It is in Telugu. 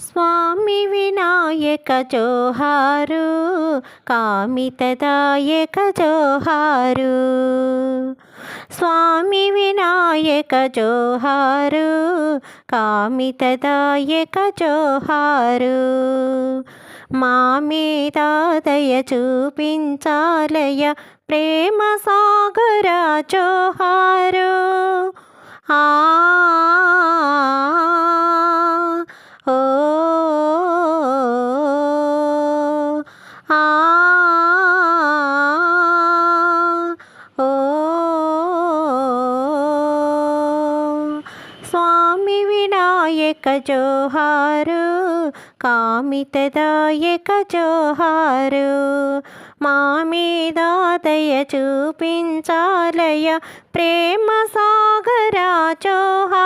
స్వామి వినాయక జోహారు కామితదాయక జోహారు. స్వామి వినాయక జోహారు కామితదాయక జోహారు. మా మీద దయ చూపించాలయ ప్రేమ సాగర జోహారు. ఆ ఓ స్వామి వినాయక జోహారు కామితదాయక జోహారు మా మీద దయ చూపించాలయ ప్రేమ సాగరా జోహారు